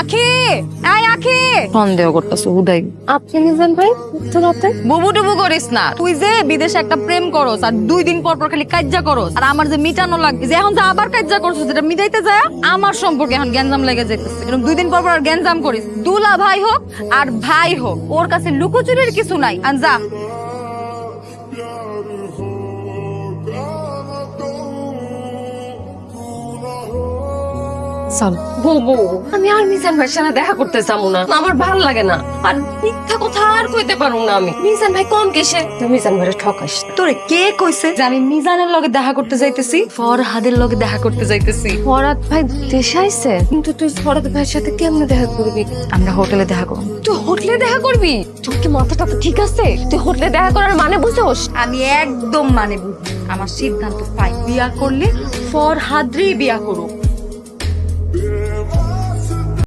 আখি! এই আখি! সন্দেহ করতেছে উদয় আপনি নিজান ভাই রাতে বুবু টুবু করিস না। তুই যে বিদেশে একটা প্রেম করস আর দুই দিন পর পর খালি কাজ্জা করস আর আমার যে মিটানো লাগে যে এখন যে আবার কাজ্জা করছিস যেটা মিটাইতে যায় আমার সম্পর্কে এখন গ্যাঞ্জাম লেগে যাইতেছে। এরকম দুই দিন পর পর আর গ্যাঞ্জাম করিস। দুলা ভাই হোক আর ভাই হোক ওর কাছে লুকোচুরির কিছু নাই। আর যা। চল বলব আমি আর মিজান ভাইয়ের সাথে দেখা করতে যাব না। আমার ভালো লাগে না। আর মিথ্যা কথা আর কইতে পারব না আমি। মিজান ভাই কম কেসে। তুই মিজান ভাইয়ের ঠকাইস না। তোরে কে কইছে? যে আমি মিজানের লগে দেখা করতে যাইতেছি ফরহাদের লগে দেখা করতে যাইতেছি। ফরাদ ভাই দেশে আইছে? কিন্তু তুই ফরাদ ভাইয়ের সাথে কেমনে দেখা করবি? আমরা হোটেলে দেখা করব। তুই হোটেলে দেখা করবি? তোর কি মাথাটা তো ঠিক আছে? তুই হোটেলে দেখা করার মানে বুঝোস? আমি একদম মানে বুঝি আমার সিদ্ধান্ত পাই। বিয়া করলে ফরহাদরেই বিয়া করুক।